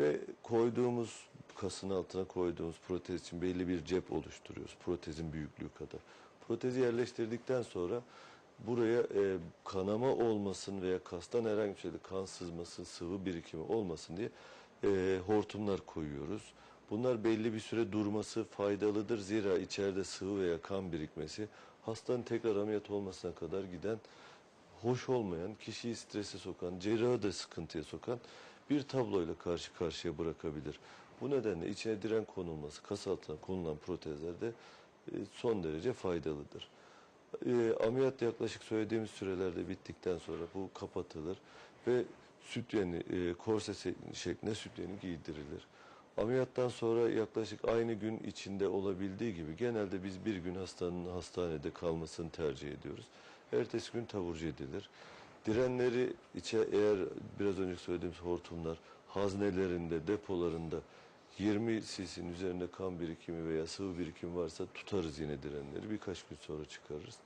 Ve koyduğumuz kasın altına koyduğumuz protez için belli bir cep oluşturuyoruz. Protezin büyüklüğü kadar. Protezi yerleştirdikten sonra buraya e, kanama olmasın veya kastan herhangi bir şekilde kan sızması, sıvı birikimi olmasın diye e, hortumlar koyuyoruz. Bunlar belli bir süre durması faydalıdır. Zira içeride sıvı veya kan birikmesi hastanın tekrar ameliyat olmasına kadar giden hoş olmayan, kişiyi strese sokan, cerrahı da sıkıntıya sokan bir tabloyla karşı karşıya bırakabilir. Bu nedenle içine diren konulması, kas altına konulan protezlerde e, son derece faydalıdır. E, ameliyat yaklaşık söylediğimiz sürelerde bittikten sonra bu kapatılır ve sütyeni, e, korse se- şeklinde sütyeni giydirilir. Ameliyattan sonra yaklaşık aynı gün içinde olabildiği gibi genelde biz bir gün hastanın hastanede kalmasını tercih ediyoruz. Ertesi gün taburcu edilir. Direnleri içe eğer biraz önce söylediğimiz hortumlar haznelerinde, depolarında 20 cc'nin üzerinde kan birikimi veya sıvı birikimi varsa tutarız yine direnleri. Birkaç gün sonra çıkarırız.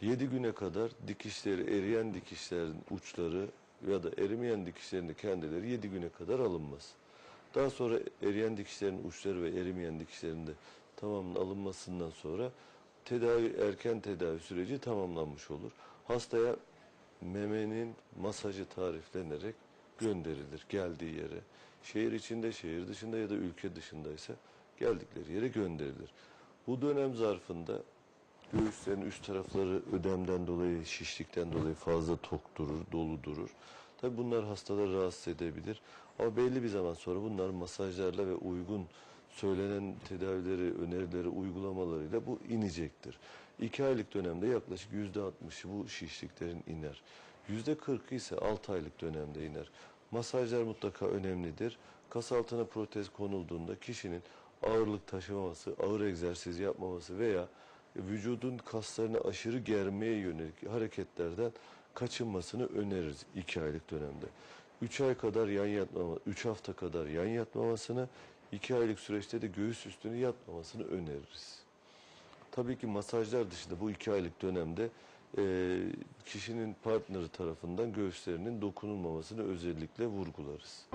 7 güne kadar dikişleri, eriyen dikişlerin uçları ya da erimeyen dikişlerin kendileri 7 güne kadar alınmaz. Daha sonra eriyen dikişlerin uçları ve erimeyen dikişlerin de tamamının alınmasından sonra tedavi erken tedavi süreci tamamlanmış olur. Hastaya memenin masajı tariflenerek gönderilir geldiği yere. Şehir içinde, şehir dışında ya da ülke dışındaysa geldikleri yere gönderilir. Bu dönem zarfında göğüslerin üst tarafları ödemden dolayı, şişlikten dolayı fazla tok durur, dolu durur. Tabi bunlar hastaları rahatsız edebilir. Ama belli bir zaman sonra bunlar masajlarla ve uygun söylenen tedavileri, önerileri, uygulamalarıyla bu inecektir. İki aylık dönemde yaklaşık yüzde altmışı bu şişliklerin iner. Yüzde kırkı ise altı aylık dönemde iner. Masajlar mutlaka önemlidir. Kas altına protez konulduğunda kişinin ağırlık taşımaması, ağır egzersiz yapmaması veya vücudun kaslarını aşırı germeye yönelik hareketlerden kaçınmasını öneririz iki aylık dönemde. 3 ay kadar yan yatmama, 3 hafta kadar yan yatmamasını, 2 aylık süreçte de göğüs üstünü yatmamasını öneririz. Tabii ki masajlar dışında bu 2 aylık dönemde e, kişinin partneri tarafından göğüslerinin dokunulmamasını özellikle vurgularız.